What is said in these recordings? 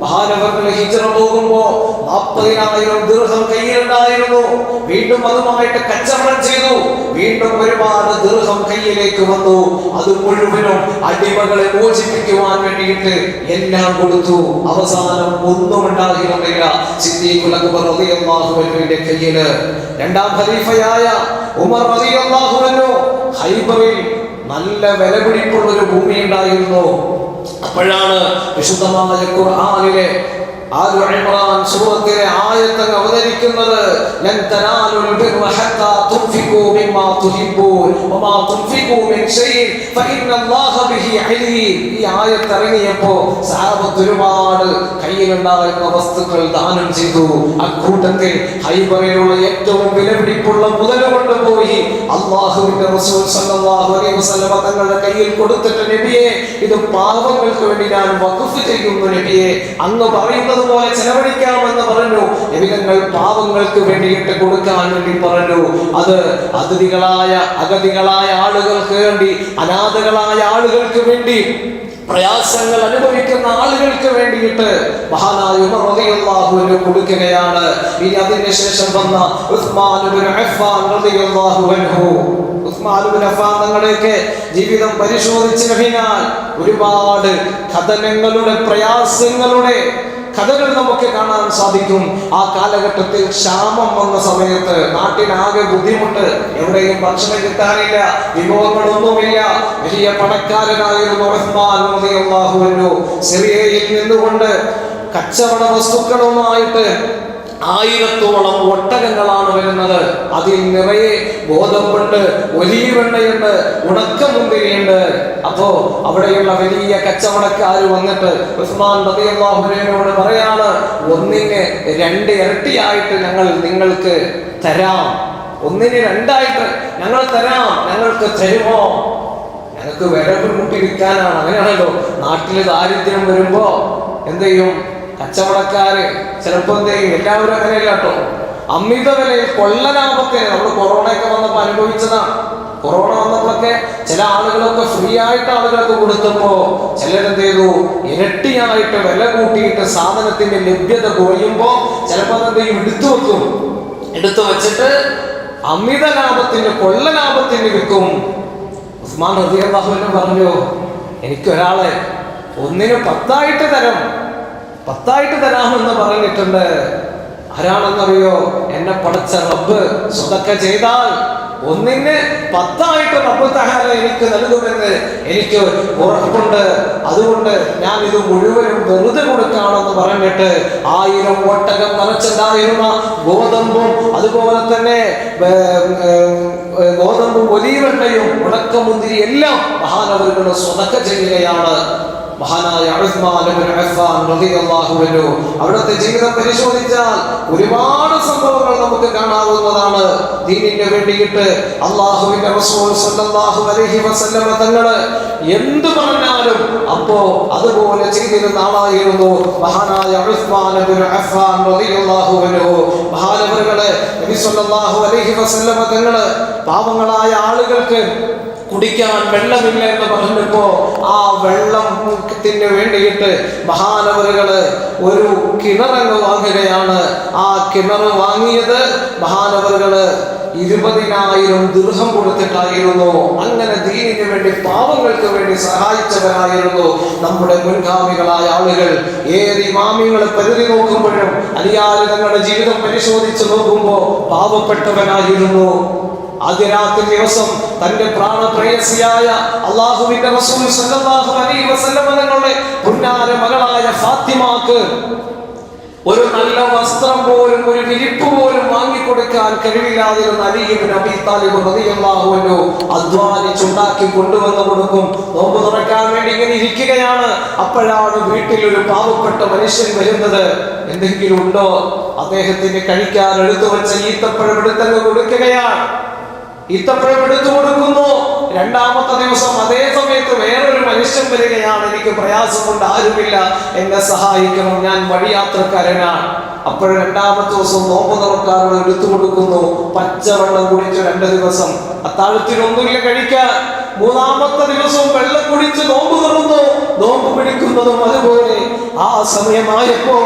മഹാനവർകളെ ഹിജറ പോകുമ്പോ നാൽപ്പതിനായിരം ദീർഘം കയ്യിലുണ്ടായിരുന്നു. വീണ്ടും അതുമായിട്ട് കച്ചവടം ചെയ്തു. വീണ്ടും ഒരുപാട് ദീർഘം കയ്യിലേക്ക് വന്നു. അത് മുഴുവനും അടിമകളെ മോചിപ്പിക്കുവാൻ വേണ്ടിയിട്ട് എല്ലാം കൊടുത്തു. അവസാനം ഒന്നും ഉണ്ടായിരുന്നില്ല. സിദ്ദീഖുൽ അക്ബർ റളിയല്ലാഹു അൻഹുവിന്റെ കയ്യിൽ. രണ്ടാം ഖലീഫയായ ഉമർ റളിയല്ലാഹു അൻഹു ഹൈബറിൽ നല്ല വിലപിടിപ്പുള്ള ഒരു ഭൂമി ഉണ്ടായിരുന്നു അപ്പോഴാണ് വിശുദ്ധമായ ഖുർആനിലെ സൂറത്തിലെ ആയത്ത് അവതരിക്കുന്നത് ആയത്ത് ഒരുപാട് കയ്യിലുണ്ടായിരുന്ന വസ്തുക്കൾ ദാനം ചെയ്തു. അക്കൂട്ടത്തിൽ ഹൈബറിലുള്ള ഏറ്റവും വിലപിടിപ്പുള്ള മുതൽ കൊണ്ടുപോയി. അള്ളാഹുവിന്റെ റസൂൽ സല്ലല്ലാഹു അലൈഹി തങ്ങളുടെ കയ്യിൽ കൊടുത്തിട്ട് നബിയെ ഇത് പാവങ്ങൾക്ക് വേണ്ടി ഞാൻ വഖഫ് ചെയ്യുന്നു നബിയെ. അങ്ങ് പറയുന്നത് പോലെ ചെലവഴിക്കാമെന്ന് പറഞ്ഞു. എവിധങ്ങൾ പാവങ്ങൾക്ക് വേണ്ടിയിട്ട് കൊടുക്കാൻ വേണ്ടി പറഞ്ഞു. അത് അതിഥികളായ അഗതികളായ ആളുകൾക്ക് വേണ്ടി അനാഥകളായ ആളുകൾക്ക് വേണ്ടി പ്രയാസങ്ങൾ അനുഭവിക്കുന്ന ആളുകൾക്ക് വേണ്ടിയിട്ട് മഹാനായ ഉമർ റളിയല്ലാഹുവിന് കൊടുക്കുകയാണ്. ഇനി അതിനുശേഷം വന്ന ഉസ്മാൻ ഇബ്നു അഫ്ഫാൻ റളിയല്ലാഹു അൻഹു. ഉസ്മാൻ ഇബ്നു അഫ്ഫാൻ തങ്ങളുടെയൊക്കെ ജീവിതം പരിശോധിച്ചു കഴിഞ്ഞാൽ ഒരുപാട് കഥനങ്ങളുടെ പ്രയാസങ്ങളുടെ കഥകൾ നമുക്ക് കാണാൻ സാധിക്കും. ആ കാലഘട്ടത്തിൽ ക്ഷാമം വന്ന സമയത്ത് നാട്ടിനാകെ ബുദ്ധിമുട്ട്. എവിടെയും ഭക്ഷണം കിട്ടാനില്ല വിഭവങ്ങളൊന്നുമില്ല. വലിയ പണക്കാരനായിരുന്നു സിറിയയിൽ നിന്നുകൊണ്ട് കച്ചവട വസ്തുക്കളുമായിട്ട് ആയിരത്തോളം ഒട്ടകങ്ങളാണ് വരുന്നത്. അതിൽ നിറയെ ഗോതമ്പുണ്ട് ഒലീവെണ്ണയുണ്ട് ഉണക്കമുന്തിരിയുണ്ട് അപ്പോ അവിടെയുള്ള വലിയ കച്ചവടക്കാർ വന്നിട്ട് ഉസ്മാൻ റളിയല്ലാഹുവിനോട് പറയാണ് ഒന്നിന് രണ്ട് ഇരട്ടിയായിട്ട് ഞങ്ങൾ നിങ്ങൾക്ക് തരാം. ഒന്നിന് രണ്ടായിട്ട് ഞങ്ങൾ തരാം ഞങ്ങൾക്ക് തരുമോ? ഞങ്ങൾക്ക് വിരവ് മുട്ടി വിൽക്കാനാണ്. അങ്ങനെയാണല്ലോ. നാട്ടിൽ ദാരിദ്ര്യം വരുമ്പോ എന്ത് ചെയ്യും? കച്ചവടക്കാര് ചിലപ്പോ എന്ത് ചെയ്യും? എല്ലാവരും അങ്ങനെയല്ല കേട്ടോ. അമിത വിലയിൽ കൊള്ളലാഭത്തിന് നമ്മൾ കൊറോണയൊക്കെ വന്നപ്പോ അനുഭവിച്ചതാണ്. കൊറോണ വന്നപ്പോഴൊക്കെ ചില ആളുകളൊക്കെ ഫ്രീ ആയിട്ട് ആളുകൾക്ക് കൊടുത്തപ്പോ ചിലരെന്ത് ചെയ്തു? ഇരട്ടിയായിട്ട് വില കൂട്ടിയിട്ട് സാധനത്തിന്റെ ലഭ്യത കുറയുമ്പോ ചിലപ്പോ അതെന്ത് ചെയ്യും? എടുത്തു വെക്കും. എടുത്തു വെച്ചിട്ട് അമിത ലാഭത്തിന് കൊള്ള ലാഭത്തിന് വിൽക്കും. ഉസ്മാൻ റബിഅള്ളാഹുവിനെ പറഞ്ഞു എനിക്കൊരാളെ ഒന്നിന് പത്തായിട്ട് തരാം. പത്തായിട്ട് തരാമെന്ന് പറഞ്ഞിട്ടുണ്ട്. ആരാണെന്നറിയോ? എന്നെ പഠിച്ച റബ്ബ് സ്വതൊക്കെ ചെയ്താൽ ഒന്നിന് പത്തായിട്ട് റബ്ബ് തഹാല എനിക്ക് നൽകുമെന്ന് എനിക്ക് ഉറപ്പുണ്ട്. അതുകൊണ്ട് ഞാൻ ഇത് മുഴുവനും വെറുതെ കൊടുക്കാണെന്ന് പറഞ്ഞിട്ട് ആയിരം ഒട്ടകം നിറച്ചുണ്ടായിരുന്ന ഗോതമ്പും അതുപോലെ തന്നെ ഗോതമ്പും ഒലീവെണ്ണയും ഉണക്കമുന്തിരി എല്ലാം മഹാനവരുടെ സ്വതക്ക ചെയ്യുകയാണ്. മഹാനായ അവിടുത്തെ ജീവിതം പരിശോധിച്ചാൽ ഒരുപാട് സംഭവങ്ങൾ നമുക്ക് കാണാവുന്നതാണ്. ദീനിന്റെ വേണ്ടിയിട്ട് അള്ളാഹുവിന്റെ തങ്ങൾ എന്ത് പറഞ്ഞാലും അപ്പോ അതുപോലെ ചെയ്തിരുന്ന ആളായിരുന്നു മഹാനായ മഹാനവറുകളെ തങ്ങൾ പാവങ്ങളായ ആളുകൾക്ക് കുടിക്കാൻ വെള്ളമില്ല എന്ന് പറഞ്ഞപ്പോ ആ വെള്ളത്തിന് വേണ്ടിയിട്ട് മഹാനവറുകൾ ഒരു കിണറങ്ങ് വാങ്ങുകയാണ്. ആ കിണർ വാങ്ങിയത് മഹാനവറുകൾ ഇരുപതിനായിരം ദീർഘം കൊടുത്തിട്ടായിരുന്നു. അങ്ങനെ ദീനിന് വേണ്ടി പാവങ്ങൾക്ക് വേണ്ടി സഹായിച്ചവരായിരുന്നു നമ്മുടെ മുൻഗാമികളായ ആളുകൾ. ഏത് ഇമാമികളെ പരിധി നോക്കുമ്പോഴും അലിയാര് തങ്ങളുടെ ജീവിതം പരിശോധിച്ച് നോക്കുമ്പോൾ പാവപ്പെട്ടവനായിരുന്നു. ആദ്യ രാത്രി ദിവസം തന്റെ പ്രാണപ്രേയസിയായ അള്ളാഹുവിന്റെ റസൂൽ സല്ലല്ലാഹു അലൈഹി വസല്ലം തങ്ങളുടെ പുന്നാര മകളായ ഫാത്തിമാക്ക് ഒരു നല്ല വസ്ത്രം പോലും ഒരു വിരിപ്പ് പോലും വാങ്ങിക്കൊടുക്കാൻ കഴിവില്ലാതിരുന്ന അലിയും അബി താലിബ് അധ്വാനിച്ചുണ്ടാക്കി കൊണ്ടുവന്ന് കൊടുക്കും. നോമ്പ് തുറക്കാൻ വേണ്ടി ഇങ്ങനെ ഇരിക്കുകയാണ്. അപ്പോഴാണ് വീട്ടിൽ ഒരു പാവപ്പെട്ട മനുഷ്യൻ വരുന്നത്. എന്തെങ്കിലും ഉണ്ടോ? അദ്ദേഹത്തിന് കഴിക്കാൻ എടുത്തു വെച്ച ഈത്തപ്പഴം എടുത്തങ്ങ് കൊടുക്കുകയാണ്. ഈത്തപ്പഴം എടുത്തു കൊടുക്കുന്നു. രണ്ടാമത്തെ ദിവസം അതേ സമയത്ത് വേറൊരു മനുഷ്യൻ വരികയാണ്. എനിക്ക് പ്രയാസം കൊണ്ട് ആരുമില്ല. എന്നെ സഹായിക്കണം ഞാൻ വഴിയാത്രക്കാരനാണ്. അപ്പോൾ രണ്ടാമത്തെ ദിവസം നോമ്പ് തുറക്കാറുള്ള എടുത്തു കൊടുക്കുന്നു. പച്ചവെള്ളം കുടിച്ചു രണ്ട് ദിവസം. അത്താഴത്തിനൊന്നുമില്ല കഴിക്കാൻ. മൂന്നാമത്തെ ദിവസവും വെള്ളം കുടിച്ച് നോമ്പ് തുറന്നു നോമ്പ് പിടിക്കുന്നതും അതുപോലെ. ആ സമയമായപ്പോ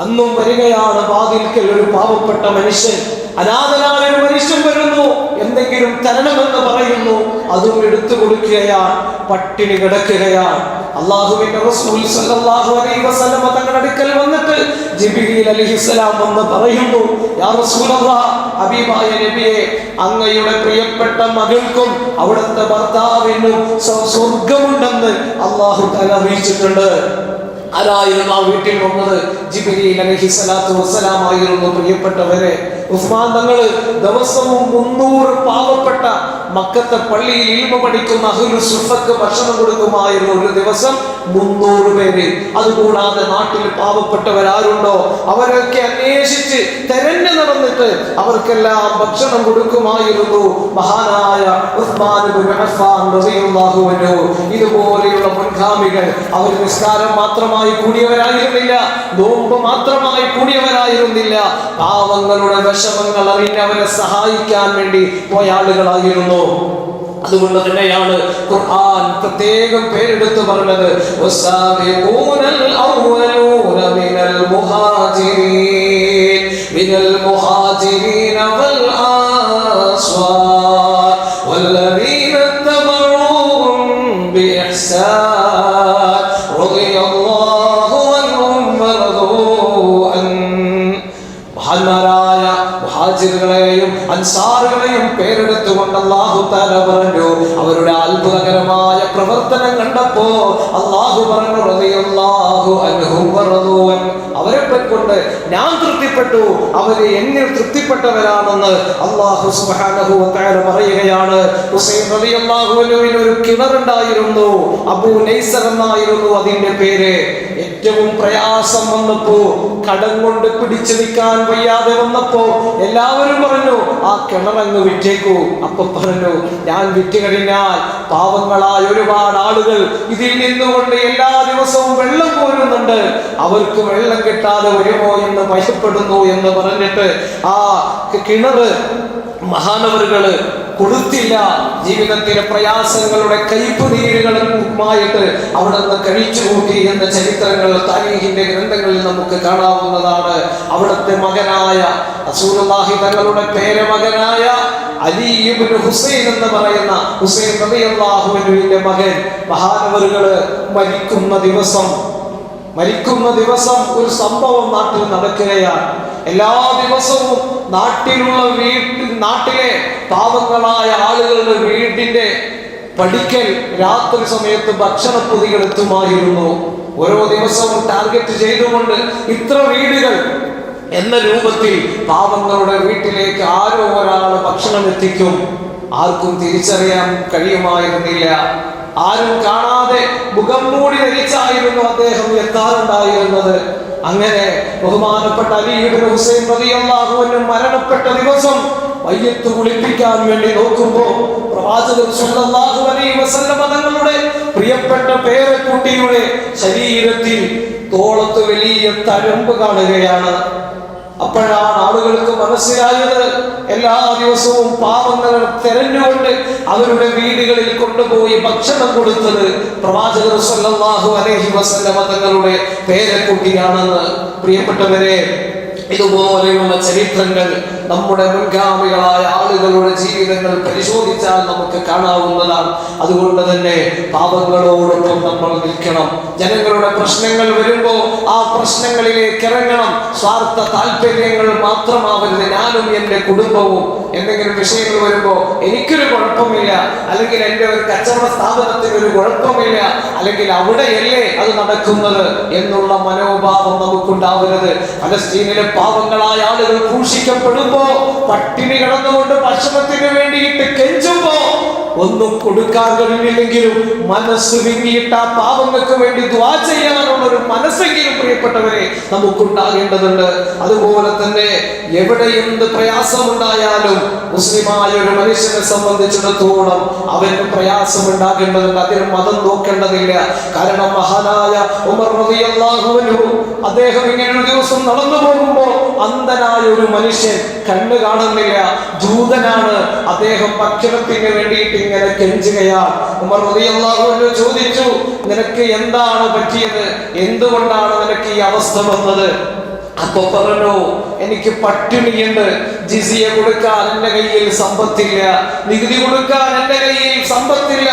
അന്നും വരികയാണ് വാതിൽക്കൽ ഒരു പാവപ്പെട്ട മനുഷ്യൻ. അനാഥനായ ഒരു മനുഷ്യൻ വരുന്നു. എന്തെങ്കിലും തരണമെന്ന് പറയുന്നു. അതും എടുത്തു കൊടുക്കുകയാണ്. പട്ടിണി കിടക്കുകയാണ്. അള്ളാഹുവിന്റെ റസൂൽ സല്ലല്ലാഹു അലൈഹി അടുക്കൽ വന്നിട്ട് പറയുന്നു യാ ഹബീബായ നബിയെ അങ്ങയുടെ പ്രിയപ്പെട്ട മകൾക്കും അവിടുത്തെ ഭർത്താവിനും സ്വ- സ്വർഗമുണ്ടെന്ന് അള്ളാഹു തല അറിയിച്ചിട്ടുണ്ട്. ആരായിരുന്നു ആ വീട്ടിൽ വന്നത്. ജിബിലി അലഹി സ്വലാത്തു വസ്സലാമായിരുന്നു പ്രിയപ്പെട്ടവരെ ഉസ്മാൻ തങ്ങൾ ദിവസവും മുന്നൂറ് പാവപ്പെട്ട മക്കത്തെ പള്ളിയിൽ ഇൽമ പഠിക്കുന്ന അഹുലു സുഫക്ക് ഭക്ഷണം കൊടുക്കുമായിരുന്നു ഒരു ദിവസം മുന്നൂറ് പേര്. അതുകൂടാതെ നാട്ടിൽ പാവപ്പെട്ടവരാരുണ്ടോ? അവരൊക്കെ അന്വേഷിച്ച് തെരഞ്ഞു നടന്നിട്ട് അവർക്കെല്ലാം ഭക്ഷണം കൊടുക്കുമായിരുന്നു. മഹാനായ ഉസ്മാൻ ഇതുപോലെയുള്ള മുൻഗാമികൾ അവർ നിസ്കാരം മാത്രമായി കൂടിയവരായിരുന്നില്ല നോമ്പ് മാത്രമായി കൂടിയവരായിരുന്നില്ല. പാവങ്ങളുടെ വിഷമങ്ങൾ അറിഞ്ഞ് അവരെ സഹായിക്കാൻ വേണ്ടി പോയ ആളുകളായിരുന്നു അതുകൊണ്ട് തന്നെയാണ് ഖുർആൻ പ്രത്യേകം പേരെടുത്ത് പറഞ്ഞത് വസ്സാബിഖൂനൽ അവ്വലൂന മിനൽ മുഹാജിരീൻ മിനൽ മുഹാജിരീന വൽ ആസ്വാർ والذين اتبعوهم بإحسان رضي الله മുഹാജിറുകളെയും അൻസാറുകളെയും പേരെടുത്തുകൊണ്ട് അള്ളാഹു താല പറഞ്ഞു അവരുടെ അത്ഭുതകരമായ പ്രവർത്തനം കണ്ടപ്പോ അള്ളാഹു പറഞ്ഞു റളിയല്ലാഹു അൻഹും വറദൂ അൻ. അവരെ കൊണ്ട് ഞാൻ തൃപ്തിപ്പെട്ടു അവർ എന്നെ തൃപ്തിപ്പെട്ടവരാണെന്ന് അള്ളാഹു സുബ്ഹാനഹു വ തആല പറയുകയാണ് ഹുസൈൻ റളിയല്ലാഹു അൻഹുവിന് ഒരു കിണറുണ്ടായിരുന്നു അബൂ നൈസർ എന്നായിരുന്നു അതിന്റെ പേര് ഏറ്റവും പ്രയാസം വന്നപ്പോ കടം കൊണ്ട് പിടിച്ചു നിൽക്കാൻ വയ്യാതെ വന്നപ്പോ എല്ലാവരും പറഞ്ഞു ആ കിണറങ്ങ് വിറ്റേക്കൂ. അപ്പൊ പറഞ്ഞു ഞാൻ വിറ്റ് കഴിഞ്ഞാൽ പാവങ്ങളായ ഒരുപാട് ആളുകൾ ഇതിൽ നിന്നുകൊണ്ട് എല്ലാ ദിവസവും വെള്ളം കോരുന്നുണ്ട്. അവർക്ക് വെള്ളം കിട്ടാതെ വരുമോ എന്ന് ഭയപ്പെടുന്നു എന്ന് പറഞ്ഞിട്ട് ആ കിണറ് മഹാനവറുകൾ കൊടുത്തില്ല ജീവിതത്തിലെ പ്രയാസങ്ങളുടെ കയ്പ് നീരുകളുമായിട്ട് അവിടെ നിന്ന് കഴിച്ചു കൂട്ടി എന്ന ചരിത്രങ്ങൾ താരീഖിന്റെ ഗ്രന്ഥങ്ങളിൽ നമുക്ക് കാണാവുന്നതാണ്. അവിടുത്തെ മകനായ റസൂലുള്ളാഹി തങ്ങളുടെ പേരമകനായ അലി ഇബ്നു ഹുസൈൻ എന്ന് പറയുന്ന ഹുസൈൻ റളിയല്ലാഹുവിന്റെ മകൻ. മഹാനവറുകൾ മരിക്കുന്ന ദിവസം മരിക്കുന്ന ദിവസം ഒരു സംഭവം നാട്ടിൽ നടക്കുകയാണ്. എല്ലാ ദിവസവും നാട്ടിലുള്ള വീട്ടിൽ നാട്ടിലെ പാവങ്ങളായ ആളുകളുടെ വീടിന്റെ പഠിക്കൽ രാത്രി സമയത്ത് ഭക്ഷണപ്പൊതികൾ എത്തുമായിരുന്നു. ഓരോ ദിവസവും ടാർഗറ്റ് ചെയ്തുകൊണ്ട് ഇത്ര വീടുകൾ എന്ന രൂപത്തിൽ പാവങ്ങളുടെ വീട്ടിലേക്ക് ആരോ ഒരാൾ ഭക്ഷണം എത്തിക്കും. ആർക്കും തിരിച്ചറിയാൻ കഴിയുമായിരുന്നില്ല. ആരും കാണാതെ മുഖം മൂടി ധരിച്ചായിരുന്നു അദ്ദേഹം എത്താറുണ്ടായിരുന്നത്. അങ്ങനെ ബഹുമാനപ്പെട്ട അലിയുടെ ഹുസൈൻ റളിയല്ലാഹുവിന് മരണപ്പെട്ട ദിവസം വയ്യത്ത് കുളിപ്പിക്കാൻ വേണ്ടി നോക്കുമ്പോൾ പ്രവാചകൻ തങ്ങളുടെ പ്രിയപ്പെട്ട പേരക്കുട്ടിയുടെ ശരീരത്തിൽ തോളത്ത് വലിയ തഴമ്പ് കാണുകയാണ്. അപ്പോഴാണ് ആളുകൾക്ക് മനസ്സിലായത്. എല്ലാ ദിവസവും പാവങ്ങളെ തെരഞ്ഞുകൊണ്ട് അവരുടെ വീടുകളിൽ കൊണ്ടുപോയി ഭക്ഷണം കൊടുത്തത് പ്രവാചകർ സല്ലല്ലാഹു അലൈഹി വസല്ലമ തങ്ങളുടെ പേരക്കുട്ടിയാണെന്ന്. പ്രിയപ്പെട്ടവരെ ഇതുപോലെയുള്ള ചരിത്രങ്ങൾ നമ്മുടെ മുൻഗാമികളായ ആളുകളുടെ ജീവിതങ്ങൾ പരിശോധിച്ചാൽ നമുക്ക് കാണാവുന്നതാണ്. അതുകൊണ്ട് തന്നെ പാപങ്ങളോടൊപ്പം നമ്മൾ നിൽക്കണം. ജനങ്ങളുടെ പ്രശ്നങ്ങൾ വരുമ്പോൾ ആ പ്രശ്നങ്ങളിലേക്ക് ഇറങ്ങണം. സ്വാർത്ഥ താല്പര്യങ്ങൾ മാത്രമാവരുത്. ഞാനും എന്റെ കുടുംബവും എന്തെങ്കിലും വിഷയങ്ങൾ വരുമ്പോൾ എനിക്കൊരു കുഴപ്പമില്ല. അല്ലെങ്കിൽ എന്റെ ഒരു കച്ചവട സ്ഥാപനത്തിന് ഒരു കുഴപ്പമില്ല. അല്ലെങ്കിൽ അവിടെയല്ലേ അത് നടക്കുന്നത് എന്നുള്ള മനോഭാവം നമുക്കുണ്ടാവരുത്. പലസ്തീനിലെ പാപങ്ങളായ ആളുകൾ ക്രൂശിക്കപ്പെടുമ്പോ പട്ടിണി കിടന്നുകൊണ്ട് ഭക്ഷണത്തിന് വേണ്ടിയിട്ട് കെഞ്ചുമ്പോ ഒന്നും കൊടുക്കാൻ കഴിഞ്ഞില്ലെങ്കിലും മനസ്സ് വിങ്ങിയിട്ട് ആ പാവങ്ങൾക്ക് വേണ്ടി ദ്വാ ചെയ്യാനുള്ള ഒരു മനസ്സെങ്കിലും പ്രിയപ്പെട്ടവരെ നമുക്കുണ്ടാകേണ്ടതുണ്ട്. അതുപോലെ തന്നെ എവിടെ എന്ത് പ്രയാസമുണ്ടായാലും മുസ്ലിമായ ഒരു മനുഷ്യനെ സംബന്ധിച്ചിടത്തോളം അവന് പ്രയാസം ഉണ്ടാകേണ്ടതുണ്ട് അതിന് മതം നോക്കേണ്ടതില്ല. കാരണം മഹാനായ ഉമർ റളിയല്ലാഹു അൻഹു അദ്ദേഹം ഇങ്ങനെ ഒരു ദിവസം നടന്നു പോകുമ്പോൾ അന്ധനായ ഒരു മനുഷ്യൻ കണ്ണ് കാണുന്നില്ല. ദൂതനാണ് അദ്ദേഹം ഭക്ഷണത്തിന് വേണ്ടിയിട്ട് ഇങ്ങനെ കെഞ്ചുകയാണ്. ഉമർ റളിയല്ലാഹു ചോദിച്ചു നിനക്ക് എന്താണ് പറ്റിയത്? എന്തുകൊണ്ടാണ് നിനക്ക് ഈ അവസ്ഥ വന്നത്? അപ്പൊ പറഞ്ഞു എനിക്ക് പട്ടിണിയുണ്ട്. ജിസിയ കൊടുക്കാൻ എന്റെ കയ്യിൽ സമ്പത്തില്ല. നികുതി കൊടുക്കാൻ എന്റെ കയ്യിൽ സമ്പത്തില്ല.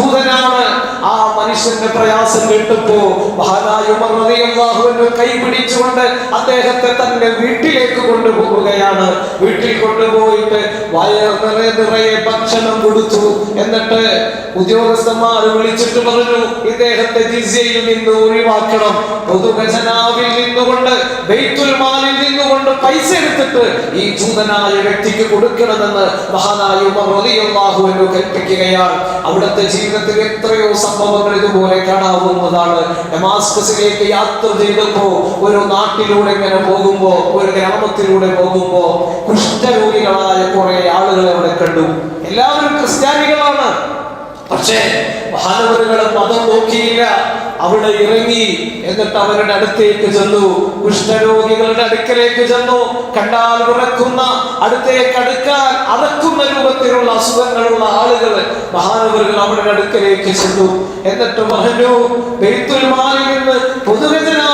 ജൂതനാണ് ആ മനുഷ്യന്റെ പ്രയാസം കേട്ടപ്പോ മഹാനായ ഉമർ റളിയല്ലാഹു അൻഹു കൈ പിടിച്ചുകൊണ്ട് അദ്ദേഹത്തെ തന്റെ വീട്ടിലേക്ക് കൊണ്ടുപോകുകയാണ് വീട്ടിൽ കൊണ്ടുപോയിട്ട് വയർ നിറയെ ഭക്ഷണം കൊടുത്തു. എന്നിട്ട് ഉദ്യോഗസ്ഥന്മാർ വിളിച്ചിട്ട് പറഞ്ഞു ഇദ്ദേഹത്തെ ജിസയിൽ നിന്ന് ഒഴിവാക്കണം. പൊതുഖജനാവിൽ നിന്നുകൊണ്ട് ബൈത്തുൽ മാലിൽ നിന്നുകൊണ്ട് പൈസ എടുത്തിട്ട് ഈ ജൂതനായ വ്യക്തിക്ക് കൊടുക്കണമെന്ന് മഹാനായ ഉമർ റളിയല്ലാഹു അൻഹു കൽപ്പിക്കുകയാണ്. അവിടുത്തെ ജീവിതത്തിൽ എത്രയോ സംഭവങ്ങൾ ഇതുപോലെ കാണാവുന്നതാണ് ഡമാസ്കസിലേക്ക് യാത്ര ചെയ്തപ്പോ ഒരു നാട്ടിലൂടെ ഇങ്ങനെ പോകുമ്പോൾ ഒരു ഗ്രാമത്തിലൂടെ പോകുമ്പോൾ കുഷ്ഠരോഗികളായ കുറെ ആളുകളെ അവിടെ കണ്ടു. എല്ലാവരും ക്രിസ്ത്യാനികളാണ്. പക്ഷേ മഹാനവരുകളെ മതം നോക്കിയില്ല. അവിടെ ഇറങ്ങി എന്നിട്ട് അവരുടെ അടുത്തേക്ക് ചെന്നു. കുഷ്ഠരോഗികളുടെ അടുക്കലേക്ക് ചെന്നു. കണ്ടാൽ വിറക്കുന്ന അടുത്തേക്ക് അടുക്കാൻ അറക്കുന്ന രൂപത്തിലുള്ള അസുഖങ്ങളുള്ള ആളുകൾ മഹാനവരുകൾ അവരുടെ അടുക്കലേക്ക് ചെന്നു. എന്നിട്ട് പറഞ്ഞു ബെയ്ത്തുൽ മാലിൽ നിന്ന് പൊതുരചനാവിൽ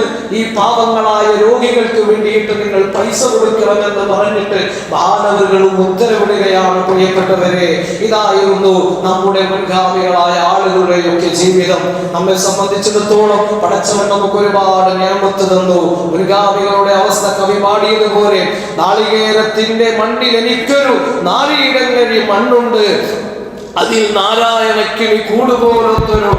നിന്ന് ഈ പാവങ്ങളായ രോഗികൾക്ക് വേണ്ടിയിട്ട് നിങ്ങൾ പൈസ കൊടുക്കണമെന്ന് പറഞ്ഞിട്ട് മഹാനവരുകളും ഉത്തരവിടുകയാണ് പ്രിയപ്പെട്ടവരെ. ഇതായിരുന്നു നമ്മുടെ മുൻഗാമികളായ ആളുകളുടെയൊക്കെ ജീവിതം. നമ്മെ സംബന്ധിച്ചിടത്തോളം പടച്ചവൻ നമുക്ക് ഒരുപാട് ഞാമത്ത് തന്നു. മുൻഗാമികളുടെ അവസ്ഥ കവി പാടിയതുപോലെ നാളികേരത്തിന്റെ മണ്ണിൽ എനിക്കൊരു നാളിയിടങ്ങളിൽ മണ്ണുണ്ട്. അതിൽ നാരായണക്കിളി കൂടുപോലത്തൊരു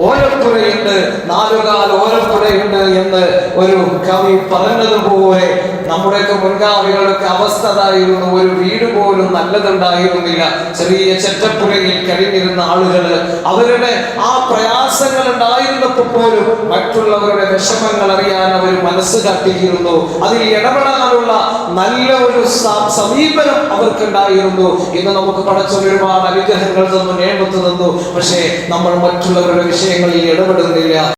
ഓലപ്പുഴയുണ്ട് നാലുകാൽ ഓലപ്പുഴയുണ്ട് എന്ന് ഒരു കവി പറഞ്ഞതുപോലെ നമ്മുടെയൊക്കെ മുൻഗാമികളുടെ അവസ്ഥ അതായിരുന്നു ഒരു വീട് നല്ലതുണ്ടായിരുന്നില്ല. ചെറിയ ചെറ്റപ്പുഴയിൽ കഴിഞ്ഞിരുന്ന ആളുകൾ അവരുടെ ആ പ്രയാസങ്ങൾ ഉണ്ടായിരുന്നപ്പോൾ പോലും മറ്റുള്ളവരുടെ വിഷമങ്ങൾ അറിയാൻ അവർ മനസ്സ് കാട്ടിയിരുന്നു അതിൽ ഇടപെടാനുള്ള നല്ല ഒരു സമീപനം അവർക്കുണ്ടായിരുന്നു ഇന്ന് നമുക്ക് പടച്ച ഒരുപാട് അനുഗ്രഹങ്ങൾ തന്നു നേമത്ത് തന്നു. പക്ഷേ നമ്മൾ മറ്റുള്ളവരുടെ വിഷയങ്ങളിൽ ഇടപെടുന്നില്ല.